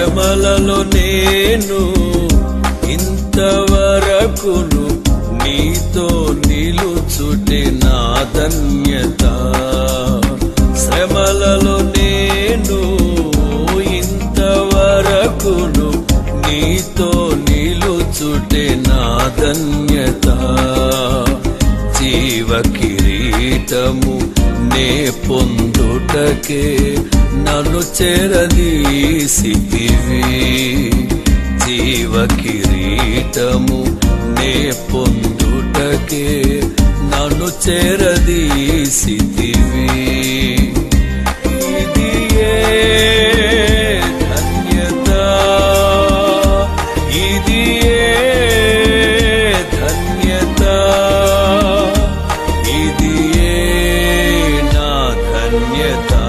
శ్రమలలో నేను ఇంతవరకును నీతో నిలుచుటే నా ధన్యత. శ్రమలలో నేను ఇంతవరకును నీతో నిలుచుటే నా ధన్యత. జీవ కిరీటము నే చోటకే నన్ను చెరదీసితివి జీవ కిరీటము నే పొందుటకే నన్ను చెరదీసితివి ధన్యత ఇది ఏ yeah.